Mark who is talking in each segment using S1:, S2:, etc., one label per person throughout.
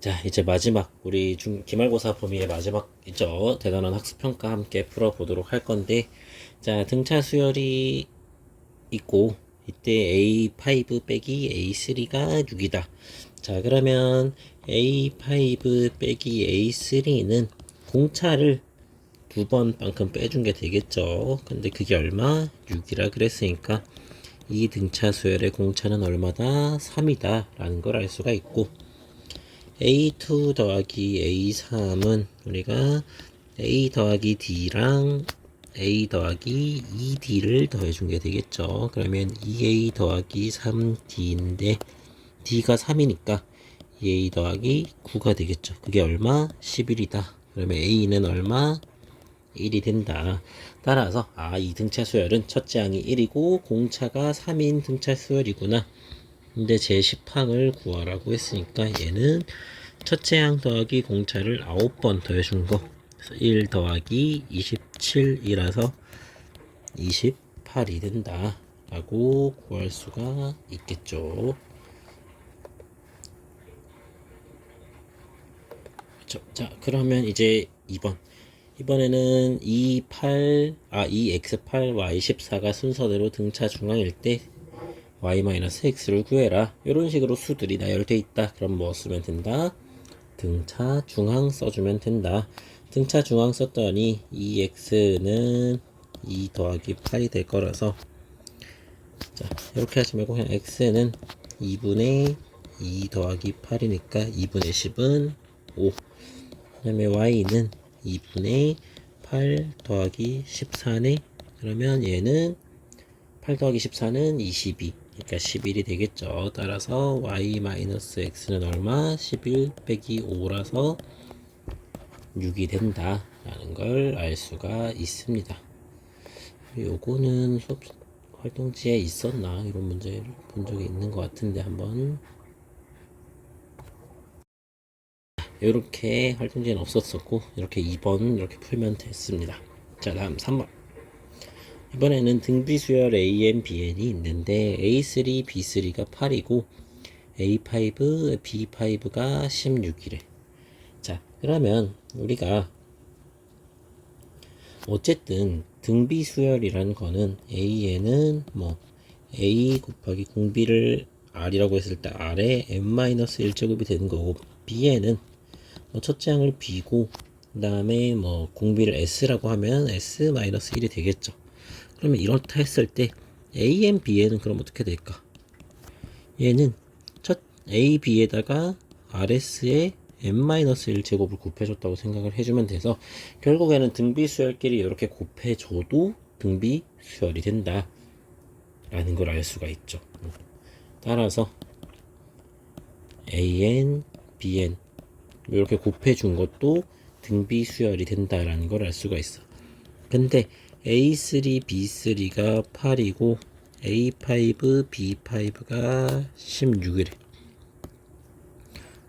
S1: 자, 이제 마지막 우리 중 기말고사 범위의 마지막 이죠. 대단한 학습 평가 함께 풀어 보도록 할 건데, 자 등차 수열이 있고 이때 A5 빼기 A3가 6이다. 자 그러면 A5 빼기 A3는 공차를 두 번만큼 빼준 게 되겠죠. 근데 그게 얼마? 6이라 그랬으니까 이 등차 수열의 공차는 얼마다? 3이다 라는 걸 알 수가 있고 A2 더하기 A3은 우리가 A 더하기 D랑 A 더하기 2D를 더해준 게 되겠죠. 그러면 2A 더하기 3D인데 D가 3이니까 2A 더하기 9가 되겠죠. 그게 얼마? 11이다. 그러면 A는 얼마? 1이 된다. 따라서 아, 이 등차 수열은 첫째 항이 1이고 공차가 3인 등차 수열이구나. 근데 제 10항을 구하라고 했으니까 얘는 첫째 항 더하기 공차를 9번 더해준 거. 그래서 1 더하기 27이라서 28이 된다. 라고 구할 수가 있겠죠. 자, 그러면 이제 2번. 이번에는 28, 아, 2x8, y14가 순서대로 등차 중앙일 때 y-x를 구해라. 이런 식으로 수들이 나열돼 있다. 그럼 뭐 쓰면 된다? 등차 중앙 써주면 된다. 등차 중앙 썼더니 2x는 2 더하기 8이 될 거라서. 자 이렇게 하지 말고 그냥 x는 2분의 2 더하기 8이니까 2분의 10은 5 그 다음에 y는 2분의 8 더하기 14네. 그러면 얘는 8 더하기 14는 22 그러니까 11이 되겠죠. 따라서 y-x는 얼마? 11 빼기 5라서 6이 된다 라는 걸 알 수가 있습니다. 요거는 수업 활동지에 있었나? 이런 문제를 본 적이 있는 것 같은데 한번. 이렇게 활동지는 없었었고 이렇게 2번 이렇게 풀면 됐습니다. 자 다음 3번 이번에는 등비 수열 AN, BN이 있는데 A3, B3가 8이고 A5, B5가 16이래. 자, 그러면 우리가 어쨌든 등비 수열이라는 거는 AN은 뭐 A 곱하기 공비를 R이라고 했을 때 R에 n-1제곱이 되는 거고 B에는 뭐 첫째 항을 B고 그 다음에 뭐 공비를 S라고 하면 S-1이 되겠죠. 그러면 이렇다 했을 때 AN, B에는 그럼 어떻게 될까? 얘는 첫 A, B에다가 RS에 n-1 제곱을 곱해줬다고 생각을 해주면 돼서 결국에는 등비 수열끼리 이렇게 곱해줘도 등비 수열이 된다 라는 걸 알 수가 있죠 따라서 AN, BN 이렇게 곱해준 것도 등비 수열이 된다라는 걸 알 수가 있어 근데 A3, B3가 8이고 A5, B5가 16이래.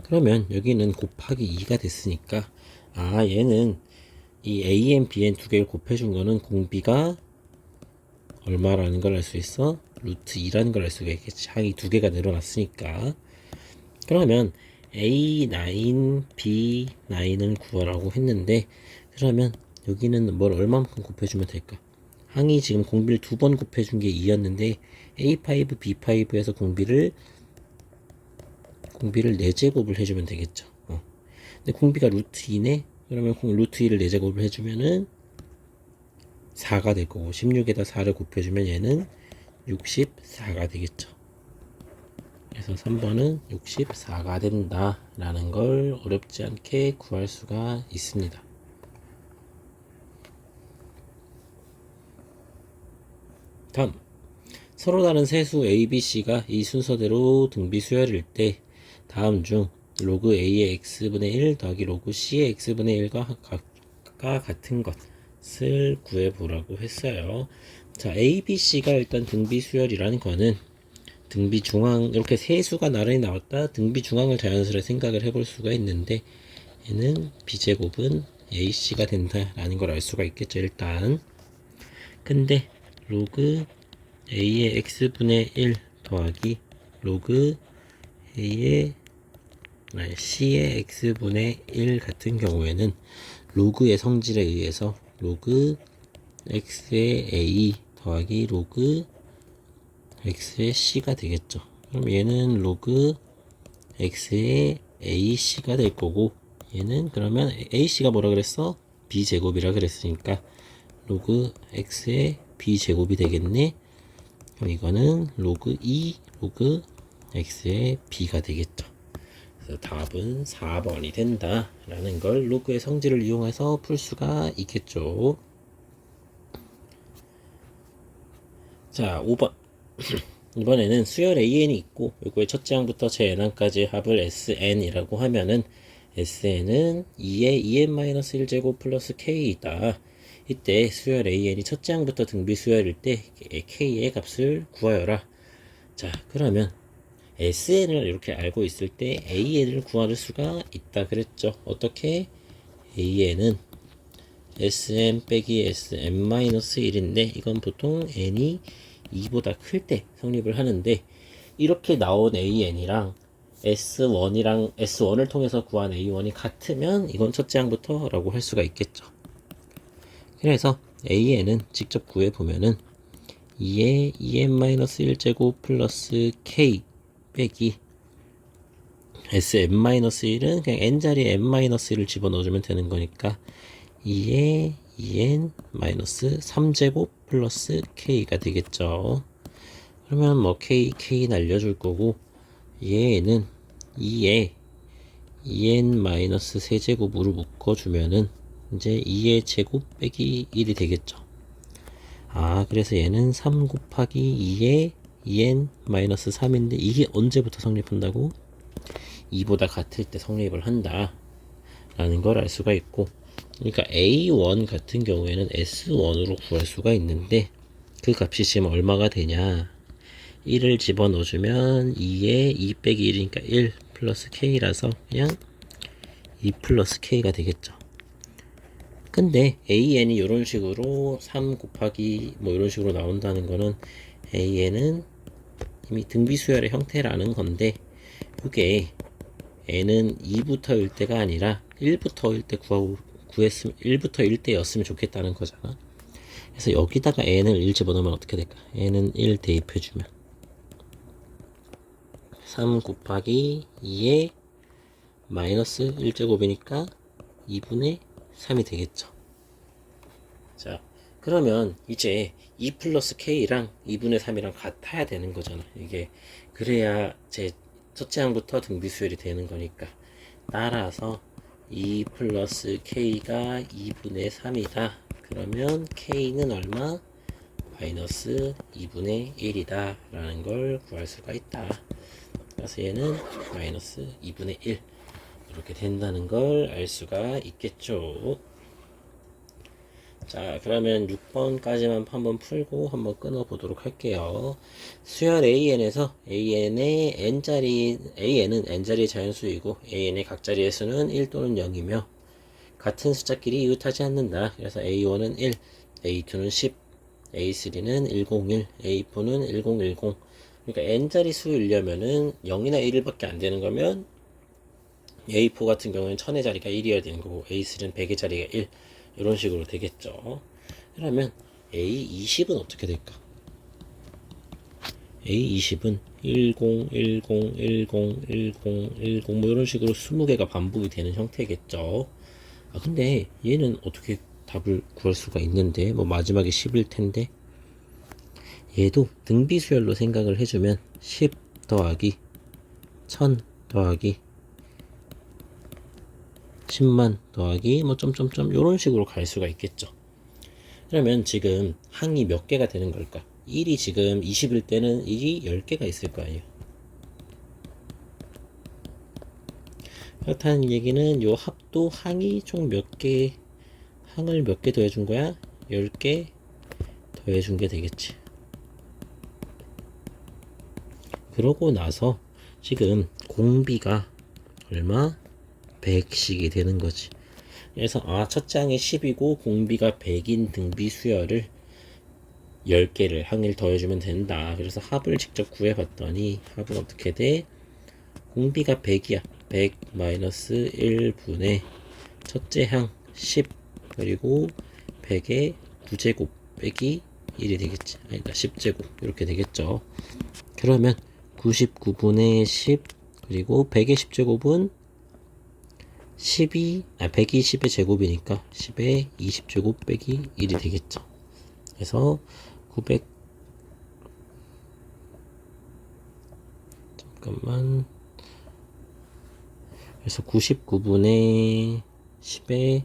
S1: 그러면 여기는 곱하기 2가 됐으니까 아 얘는 이 AN, BN 두 개를 곱해준 거는 공비가 얼마라는 걸 알 수 있어? 루트 2라는 걸 알 수가 있겠지. 항이 두 개가 늘어났으니까. 그러면 A9, B9을 구하라고 했는데 그러면 여기는 뭘 얼마만큼 곱해주면 될까? 항이 지금 공비를 두 번 곱해준 게 2였는데 A5, B5에서 공비를 공비를 4제곱을 해주면 되겠죠. 어. 근데 공비가 루트 2네? 그러면 루트 2를 4제곱을 해주면은 4가 될 거고 16에다 4를 곱해주면 얘는 64가 되겠죠. 그래서 3번은 64가 된다 라는 걸 어렵지 않게 구할 수가 있습니다. 다음 서로 다른 세수 A, B, C가 이 순서대로 등비 수열일 때 다음 중 로그 A의 X분의 1 더하기 로그 C의 X분의 1과 각각 같은 것을 구해보라고 했어요. 자, A, B, C가 일단 등비 수열이라는 거는 등비 중앙 이렇게 세수가 나란히 나왔다 등비 중앙을 자연스레 생각을 해볼 수가 있는데 얘는 B제곱은 AC가 된다라는 걸 알 수가 있겠죠 일단 근데 로그 A의 X분의 1 더하기 로그 A의 네, C의 X분의 1 같은 경우에는 로그의 성질에 의해서 로그 X의 A 더하기 로그 X의 C가 되겠죠. 그럼 얘는 로그 X의 AC가 될 거고 얘는 그러면 AC가 뭐라 그랬어? B제곱이라 그랬으니까 로그 X의 B제곱이 되겠네. 그럼 이거는 로그 2 로그 X의 B가 되겠죠. 그래서 답은 4번이 된다라는 걸 로그의 성질을 이용해서 풀 수가 있겠죠. 자, 5번. 이번에는 수열 AN이 있고 요거의 첫째 항부터 제n항까지 합을 SN이라고 하면은 SN은 2의 2n-1 제곱 플러스 K이다. 이때 수열 AN이 첫째 항부터 등비 수열일 때 K의 값을 구하여라. 자, 그러면 SN을 이렇게 알고 있을 때 AN을 구할 수가 있다 그랬죠. 어떻게? AN은 SM 빼기 SM-1인데 이건 보통 n이 2보다 클 때 성립을 하는데 이렇게 나온 AN이랑 S1이랑 S1을 통해서 구한 A1이 같으면 이건 첫째 항부터 라고 할 수가 있겠죠. 그래서 AN은 직접 구해 보면은 2의 2n-1제곱 플러스 K 빼기 SM-1은 그냥 n자리에 n-1을 집어넣어주면 되는 거니까 2의 2n-3제곱 플러스 k가 되겠죠. 그러면 뭐 k, k 날려줄 거고 얘는 2에 2n-3제곱으로 묶어주면은 이제 2의 제곱 빼기 1이 되겠죠. 아 그래서 얘는 3 곱하기 2의 2n-3인데 이게 언제부터 성립한다고? 2보다 같을 때 성립을 한다 라는 걸 알 수가 있고 그러니까 A1 같은 경우에는 S1으로 구할 수가 있는데 그 값이 지금 얼마가 되냐 1을 집어넣어주면 2에 2 빼기 1이니까 1 플러스 K라서 그냥 2 플러스 K가 되겠죠 근데 AN이 이런 식으로 3 곱하기 뭐 이런 식으로 나온다는 거는 AN은 이미 등비수열의 형태라는 건데 그게 n은 2부터일 때가 아니라 1부터일 때 구하고 구했으면 1부터 1대였으면 좋겠다는 거잖아. 그래서 여기다가 n을 1 집어넣으면 어떻게 될까? n은 1 대입해주면 3 곱하기 2의 마이너스 1제곱이니까 2분의 3이 되겠죠. 자, 그러면 이제 2 플러스 k랑 2분의 3이랑 같아야 되는 거잖아. 이게 그래야 제 첫째 항부터 등비수열이 되는 거니까. 따라서 2 플러스 k가 2분의 3이다. 그러면 k는 얼마? 마이너스 2분의 1이다. 라는 걸 구할 수가 있다. 그래서 얘는 마이너스 2분의 1. 이렇게 된다는 걸 알 수가 있겠죠. 자, 그러면 6번까지만 한번 풀고 한번 끊어 보도록 할게요. 수열 AN에서 AN의 n자리, AN은 n자리 자연수이고 AN의 각자리의 수는 1 또는 0이며 같은 숫자끼리 이웃하지 않는다. 그래서 A1은 1, A2는 10, A3는 101, A4는 1010. 그러니까 n자리 수이려면은 0이나 1밖에 안 되는 거면 A4 같은 경우는 1000의 자리가 1이어야 되는 거고 A3는 100의 자리가 1. 이런 식으로 되겠죠. 그러면 A20은 어떻게 될까? A20은 10, 10, 10, 10, 10, 뭐 이런 식으로 20개가 반복이 되는 형태겠죠. 아, 근데 얘는 어떻게 답을 구할 수가 있는데, 뭐 마지막에 10일 텐데, 얘도 등비수열로 생각을 해주면 10 더하기 1000 더하기 10만 더하기 뭐 점점점 이런 식으로 갈 수가 있겠죠. 그러면 지금 항이 몇 개가 되는 걸까? 1이 지금 20일 때는 1이 10개가 있을 거 아니에요. 그렇다는 얘기는 요 합도 항이 총 몇 개, 항을 몇 개 더해준 거야? 10개 더해준 게 되겠지. 그러고 나서 지금 공비가 얼마? 100씩이 되는 거지. 그래서 아, 첫 장에 10이고 공비가 100인 등비 수열을 10개를 항일 더해주면 된다. 그래서 합을 직접 구해봤더니 합은 어떻게 돼? 공비가 100이야. 100 마이너스 1분의 첫째 항 10 그리고 100의 9제곱 빼기 1이 되겠지 아니다 10제곱 이렇게 되겠죠 그러면 99분의 10 그리고 100의 10제곱은 12, 아, 120의 제곱이니까 10의 20제곱 빼기 1이 되겠죠. 그래서 900, 잠깐만. 그래서 99분의 10에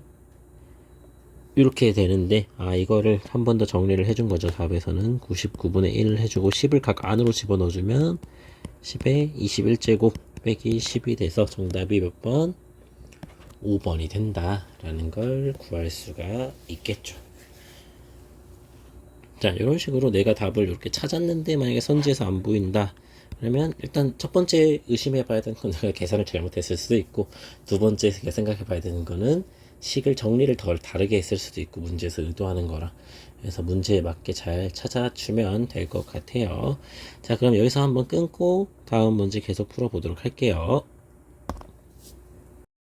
S1: 이렇게 되는데, 아, 이거를 한 번 더 정리를 해준 거죠. 답에서는 99분의 1을 해주고 10을 각 안으로 집어넣어주면 10의 21제곱 빼기 10이 돼서 정답이 몇 번? 5번이 된다라는 걸 구할 수가 있겠죠. 자, 이런 식으로 내가 답을 이렇게 찾았는데 만약에 선지에서 안 보인다. 그러면 일단 첫 번째 의심해 봐야 되는 건 내가 계산을 잘못했을 수도 있고 두 번째 생각해 봐야 되는 거는 식을 정리를 덜 다르게 했을 수도 있고 문제에서 의도하는 거라. 그래서 문제에 맞게 잘 찾아주면 될 것 같아요. 자, 그럼 여기서 한번 끊고 다음 문제 계속 풀어보도록 할게요.